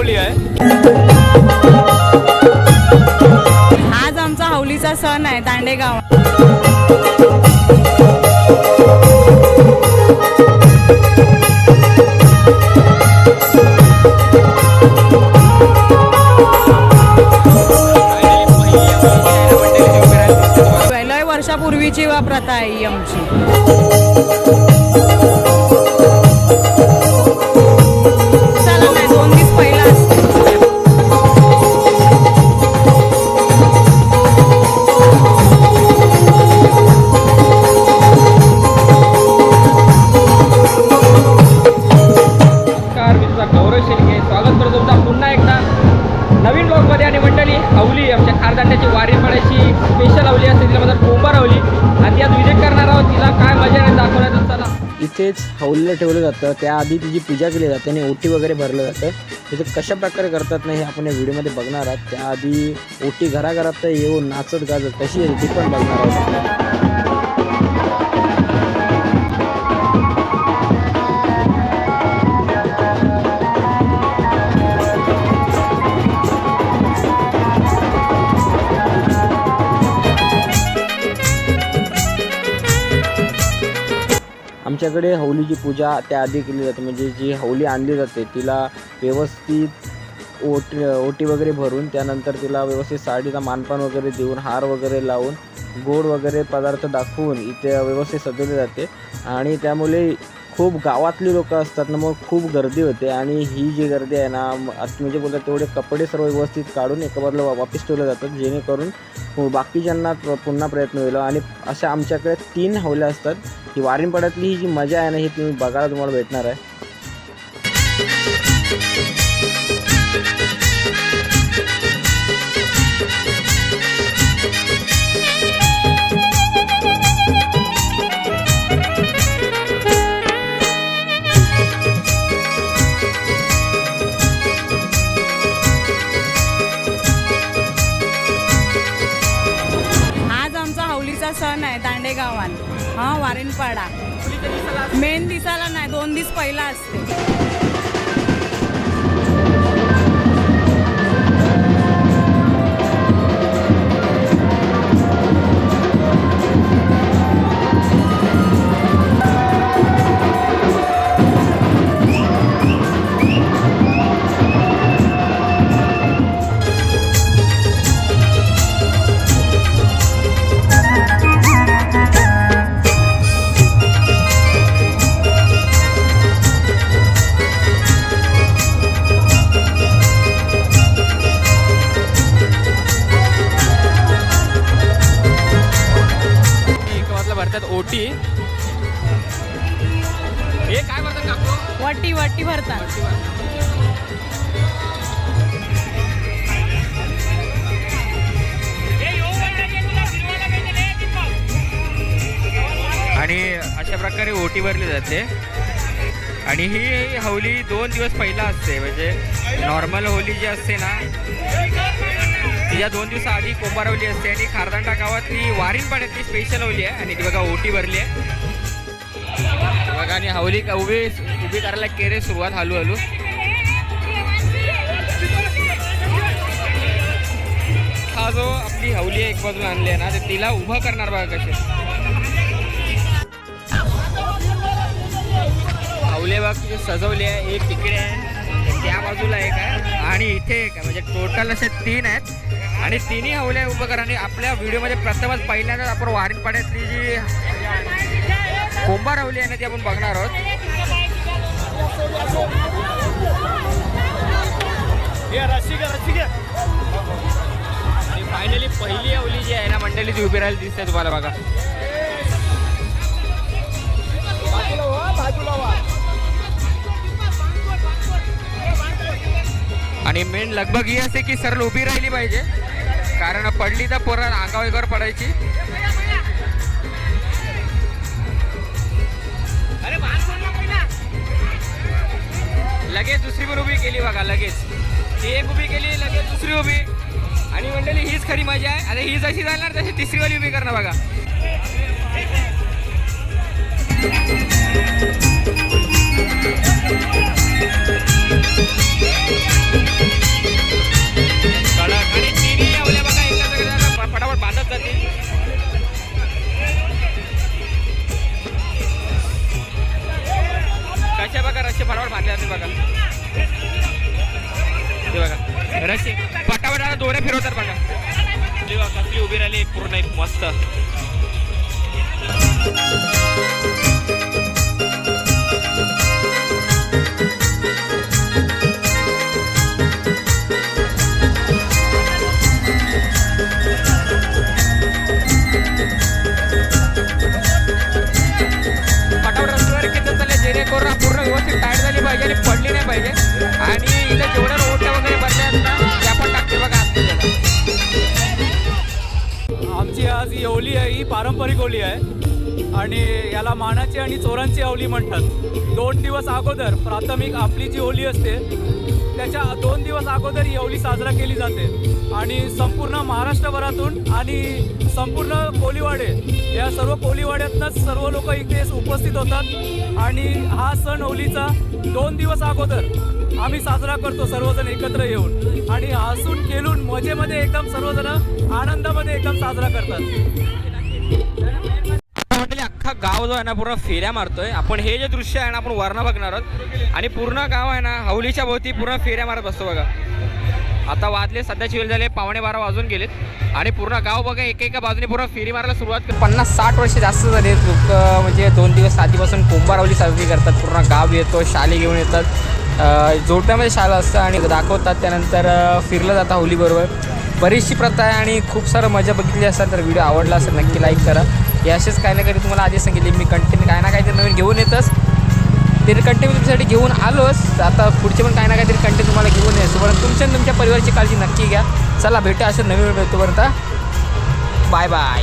Holy आहे. आज आमचा हौलीचा सण आहे दांडेगाव. लय वर्षापूर्वीची वा प्रथा आहे आमची. हवली वारी पडायची स्पेशल आवली असते तिला माझा कोंबा रावली आणि आज विजिट करणार आहोत तिला काय मजा आहे दाखवण्याचं चला. इथेच हौलीला ठेवलं जातं. त्याआधी तिची पूजा केली जाते आणि ओटी वगैरे भरलं जातं. तिथे कशा प्रकारे करतात ना हे आपण या व्हिडिओमध्ये बघणार आहात. त्याआधी ओटी घराघरात येऊन नाचत गाजत कशी आहे ती पण बघणार आहोत. आमच्याकडे हौलीची पूजा त्याआधी केली जाते. म्हणजे जी हौली आणली जाते तिला व्यवस्थित ओट ओटी वगैरे भरून त्यानंतर तिला व्यवस्थित साडीला मानपान वगैरे देऊन हार वगैरे लावून गोड वगैरे पदार्थ दाखवून इथे व्यवस्थित सजवले जाते. आणि त्यामुळे खूप गावातली लोक असतात ना मग खूप गर्दी होते. आणि ही जी गर्दी आहे ना म्हणजे बोलतात तेवढे कपडे सर्व व्यवस्थित काढून एका बाजूला वापस ठेवले जातात जेणेकरून पु- बाकीच्यांना पुन्हा प्रयत्न होईल. आणि अशा आमच्याकडे तीन हवल्या असतात. ही वारीनपाड्यातली ही जी मजा आहे ना ही तुम्ही बघायला तुम्हाला भेटणार आहे. हा वारेनपाडा. मेन दिसाला नाही दोन दिवस पहिला असते. भरतात ओटी. हे काय म्हणतात काकू? वट्टी वट्टी भरतात. आणि अशा प्रकारे ओटी भरली जाते. आणि ही हवली दोन दिवस पहिला असते म्हणजे नॉर्मल होली जी असते ना या दोन दिवसाआधी कोंबारवली असते आणि खारदांडा गावातली वारीन ती स्पेशल होली आहे. आणि ती बघा ओटी भरली आहे. बघा आणि हवली का- उभी उभी करायला केरे सुरुवात हलू हलू हा जो आपली हवली एक बाजूला आणली आहे ना तर तिला उभं करणार बघा कसे हवले बघ तिथे सजवले आहे. एक तिकडे आहे त्या बाजूला एक आहे. आणि इथे एक आहे. म्हणजे टोटल असे तीन आहेत. आणि तिन्ही हवले उभं करा आणि आपल्या व्हिडिओमध्ये प्रथमच पहिल्यांदाच आपण वारीन पाड्यातली जी कोंबार हवली आहे ना ती आपण बघणार आहोत. आणि फायनली पहिली अवली जी आहे ना मंडळी ती उभी राहिली दिसते तुम्हाला बघा. आणि मेन लगभग ही असे की सरळ उभी राहिली पाहिजे. कारण पडली तर पोरं अंगावर पडायची. लगेच दुसरी पण उभी केली बघा लगेच. ती एक उभी केली लगेच दुसरी उभी. आणि मंडळी हीच खरी मजा आहे. आता ही जशी जाणार तशी तिसरी वाली उभी करणं बघा. जातील कशा बघा रस्ते फटाफट मारले जाते बघा. ते बघा. रस्ते. फटाफट आता दोऱ्या फिरवतात बघा. कसली उभी राहिली पूर्ण एक मस्त. आहे होली आहे. आणि याला मानाची आणि चोरांची होली म्हणतात. दोन दिवस अगोदर प्राथमिक आपली जी होली असते त्याच्या दोन दिवस अगोदर ही होली साजरा केली जाते. आणि संपूर्ण महाराष्ट्रभरातून आणि संपूर्ण कोलीवाडे या सर्व कोलीवाड्यातनंच सर्व लोक इथे उपस्थित होतात. आणि हा सण होलीचा दोन दिवस अगोदर आम्ही साजरा करतो सर्वजण एकत्र येऊन. आणि हसून खेळून मजेमध्ये एकदम सर्वजण आनंदामध्ये एकदम साजरा करतात. अख्खा गाव जो आहे ना पूर्ण फेऱ्या मारतोय. आपण हे जे दृश्य आहे ना आपण वर्ण बघणार आहोत. आणि पूर्ण गाव आहे ना हवलीच्या भोवती पूर्ण फेऱ्या मारत बसतो बघा. आता वाजले सध्याची वेळ झाले पावणे बारा वाजून गेलेत. आणि पूर्ण गाव बघा एका एका बाजूने पूर्ण फेरी मारायला सुरुवात पन्नास साठ वर्ष जास्त झाले लोक म्हणजे दोन दिवस आधीपासून कुंभारावली साजरी करतात. पूर्ण गाव येतो शाले घेऊन येतात. जोडप्यामध्ये शाळा असतं आणि दाखवतात. त्यानंतर फिरलं जातं होलीबरोबर. बरीचशी प्रथा आहे आणि खूप सारं मजा बघितली असेल तर व्हिडिओ आवडला असेल नक्की लाईक करा. हे असेच काही ना काही तुम्हाला आधी सांगितले मी कंटिन्यू काही ना काहीतरी नवीन घेऊन येतच. ते कंटिन्यू तुमच्यासाठी घेऊन आलोच. आता पुढचे पण काही ना काहीतरी कंटेंट तुम्हाला घेऊन येतो पण तुमच्या तुमच्या परिवाराची काळजी नक्की घ्या. चला भेटा असं नवीन भेटतो बरं बाय बाय